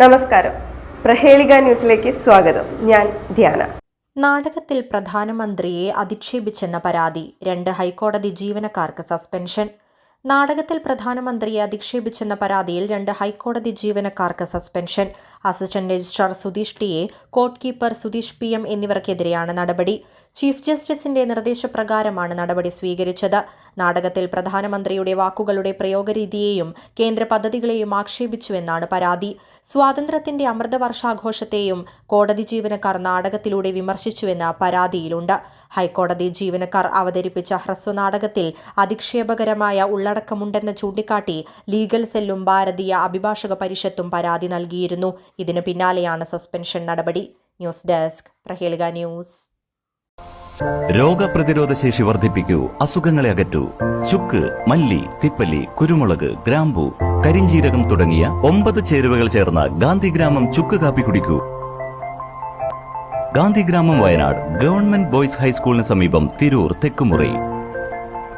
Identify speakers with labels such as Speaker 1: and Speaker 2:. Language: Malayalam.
Speaker 1: നമസ്കാരം. പ്രഹേളിക ന്യൂസിലേക്ക് സ്വാഗതം. ഞാൻ ധ്യാന.
Speaker 2: നാടകത്തിൽ പ്രധാനമന്ത്രിയെ അധിക്ഷേപിച്ചെന്ന പരാതി. രണ്ട് ഹൈക്കോടതി ജീവനക്കാർക്ക് സസ്പെൻഷൻ. നാടകത്തിൽ പ്രധാനമന്ത്രിയെ അധിക്ഷേപിച്ചെന്ന പരാതിയിൽ രണ്ട് ഹൈക്കോടതി ജീവനക്കാർക്ക് suspension. Assistant registrar Sudheesh A court keeper Sudheesh P M എന്നിവർക്കെതിരെയാണ് നടപടി. ചീഫ് ജസ്റ്റിസിന്റെ നിർദ്ദേശപ്രകാരമാണ് നടപടി സ്വീകരിച്ചത്. നാടകത്തിൽ പ്രധാനമന്ത്രിയുടെ വാക്കുകളുടെ പ്രയോഗരീതിയെയും കേന്ദ്ര പദ്ധതികളെയും ആക്ഷേപിച്ചുവെന്നാണ് പരാതി. സ്വാതന്ത്ര്യത്തിന്റെ അമൃതവർഷാഘോഷത്തെയും കോടതി ജീവനക്കാർ നാടകത്തിലൂടെ വിമർശിച്ചുവെന്ന പരാതിയിലുണ്ട്. ഹൈക്കോടതി ജീവനക്കാർ അവതരിപ്പിച്ച ഹ്രസ്വനാടകത്തിൽ അധിക്ഷേപകരമായ ഉള്ളടക്കമുണ്ടെന്ന് ചൂണ്ടിക്കാട്ടി ലീഗൽ സെല്ലും ഭാരതീയ അഭിഭാഷക പരിഷത്തും പരാതി നൽകിയിരുന്നു. ഇതിന് പിന്നാലെയാണ് സസ്പെൻഷൻ നടപടി. News desk Prahelika news.
Speaker 3: രോഗപ്രതിരോധ ശേഷി വർദ്ധിപ്പിക്കൂ അസുഖങ്ങളെ അകറ്റൂ. ചുക്ക് മല്ലി തിപ്പല്ലി കുരുമുളക് ഗ്രാമ്പു കരിഞ്ചീരകം തുടങ്ങിയ ഒമ്പത് ചേരുവകൾ ചേർന്ന ഗാന്ധിഗ്രാമം ചുക്ക് കാപ്പി കുടിക്കൂ. ഗാന്ധിഗ്രാമം വയനാട് ഗവൺമെന്റ് ബോയ്സ് ഹൈസ്കൂളിന് സമീപം തിരൂർ തെക്കുമുറി.